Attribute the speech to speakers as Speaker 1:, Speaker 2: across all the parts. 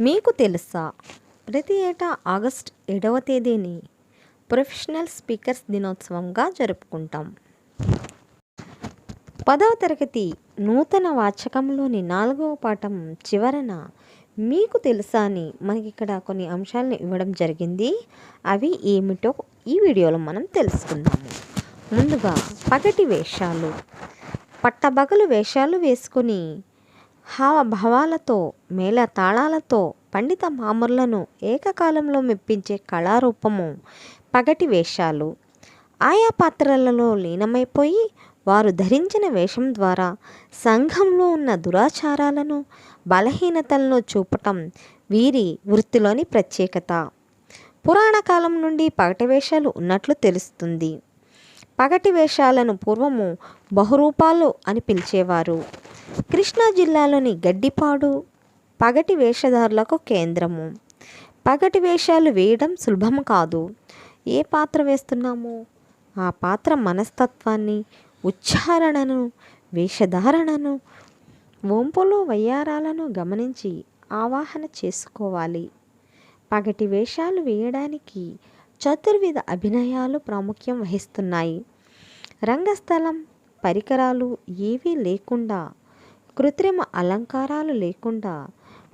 Speaker 1: మీకు తెలుసా? ప్రతి ఏటా ఆగస్ట్ ఏడవ తేదీని ప్రొఫెషనల్ స్పీకర్స్ దినోత్సవంగా జరుపుకుంటాం. పదవ తరగతి నూతన వాచకంలోని నాలుగవ పాఠం చివరన మీకు తెలుసా అని మనకి ఇక్కడ కొన్ని అంశాలను ఇవ్వడం జరిగింది. అవి ఏమిటో ఈ వీడియోలో మనం తెలుసుకుందాము ముందుగా పగటి వేషాలు. పట్టబగలు వేషాలు వేసుకొని హావభావాలతో మేళ తాళాలతో పండిత మామూర్లను ఏకకాలంలో మెప్పించే కళారూపము పగటి వేషాలు. ఆయా పాత్రలలో లీనమైపోయి వారు ధరించిన వేషం ద్వారా సంఘంలో ఉన్న దురాచారాలను బలహీనతలను చూపటం వీరి వృత్తిలోని ప్రత్యేకత. పురాణ కాలం నుండి పగటి వేషాలు ఉన్నట్లు తెలుస్తుంది. పగటి వేషాలను పూర్వము బహురూపాలు అని పిలిచేవారు. కృష్ణా జిల్లాలోని గడ్డిపాడు పగటి వేషధారులకు కేంద్రము. పగటి వేషాలు వేయడం సులభం కాదు. ఏ పాత్ర వేస్తున్నామో? ఆ పాత్ర మనస్తత్వాన్ని ఉచ్చారణను వేషధారణను వంపులు వయ్యారాలను గమనించి ఆవాహన చేసుకోవాలి. పగటి వేషాలు వేయడానికి చతుర్విధ అభినయాలు ప్రాముఖ్యం వహిస్తున్నాయి. రంగస్థలం పరికరాలు ఏవీ లేకుండా కృత్రిమ అలంకారాలు లేకుండా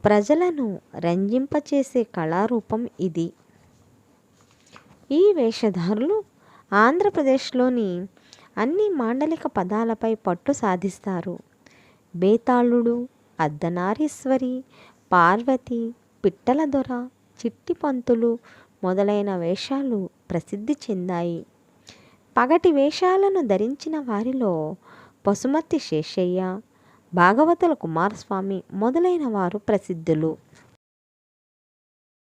Speaker 1: ప్రజలను రంజింపచేసే కళారూపం ఇది. ఈ వేషధారులు ఆంధ్రప్రదేశ్లోని అన్ని మాండలిక పదాలపై పట్టు సాధిస్తారు. బేతాళుడు అర్ధనారీశ్వరి పార్వతి పిట్టల దొర చిట్టి పంతులు మొదలైన వేషాలు ప్రసిద్ధి చెందాయి. పగటి వేషాలను ధరించిన వారిలో పసుమతి శేషయ్య భాగవతుల కుమారస్వామి మొదలైన వారు ప్రసిద్ధులు.